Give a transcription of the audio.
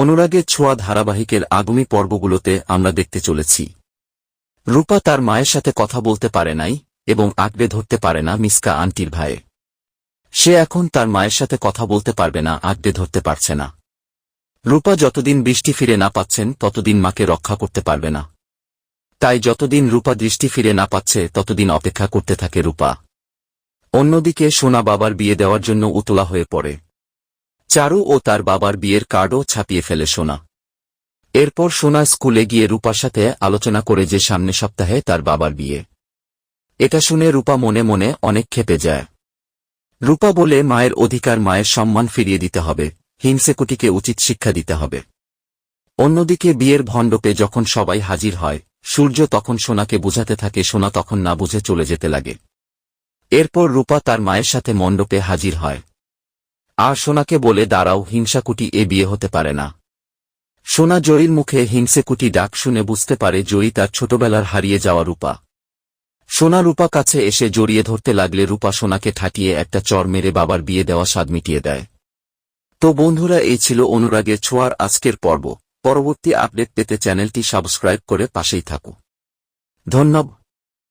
অনুরাগের ছোঁয়া ধারাবাহিকের আগামী পর্বগুলোতে আমরা দেখতে চলেছি। রূপা তার মায়ের সাথে কথা বলতে পারে নাই এবং আঁকড়ে ধরতে পারে না মিসকা আন্টির ভাইয়ে সে এখন তার মায়ের সাথে কথা বলতে পারবে না, আঁকড়ে ধরতে পারছে না। রূপা যতদিন বৃষ্টি ফিরে না পাচ্ছেন, ততদিন মাকে রক্ষা করতে পারবে না। তাই যতদিন রূপা দৃষ্টি ফিরে না পাচ্ছে, ততদিন অপেক্ষা করতে থাকে রূপা। অন্যদিকে সোনা বাবার বিয়ে দেওয়ার জন্য উতলা হয়ে পড়ে। চারু ও তার বাবার বিয়ের কার্ডও ছাপিয়ে ফেলে সোনা। এরপর সোনা স্কুলে গিয়ে রূপার সাথে আলোচনা করে যে সামনে সপ্তাহে তার বাবার বিয়ে। এটা শুনে রূপা মনে মনে অনেক ক্ষেপে যায়। রূপা বলে মায়ের অধিকার মায়ের সম্মান ফিরিয়ে দিতে হবে, হিংসেকুটিকে উচিত শিক্ষা দিতে হবে। অন্যদিকে বিয়ের ভণ্ডপে যখন সবাই হাজির হয়, সূর্য তখন সোনাকে বুঝাতে থাকে সোনা তখন না বুঝে চলে যেতে লাগে। এরপর রূপা তার মায়ের সাথে মণ্ডপে হাজির হয়। আর সোনাকে বলে, দাঁড়াও, হিংসাকুটি এ বিয়ে হতে পারে না। সোনা জয়ীর মুখে হিংসেকুটি ডাক শুনে বুঝতে পারে জয়ী তার ছোটবেলার হারিয়ে যাওয়া রূপা। সোনা রূপা কাছে এসে জড়িয়ে ধরতে লাগলে রূপা সোনাকে ঠাটিয়ে একটা চর মেরে বাবার বিয়ে দেওয়া স্বাদ মিটিয়ে দেয়। তো বন্ধুরা, এই ছিল অনুরাগের ছোঁয়ার আজকের পর্ব। পরবর্তী আপডেট পেতে চ্যানেলটি সাবস্ক্রাইব করে পাশেই থাকো ধন্যবাদ।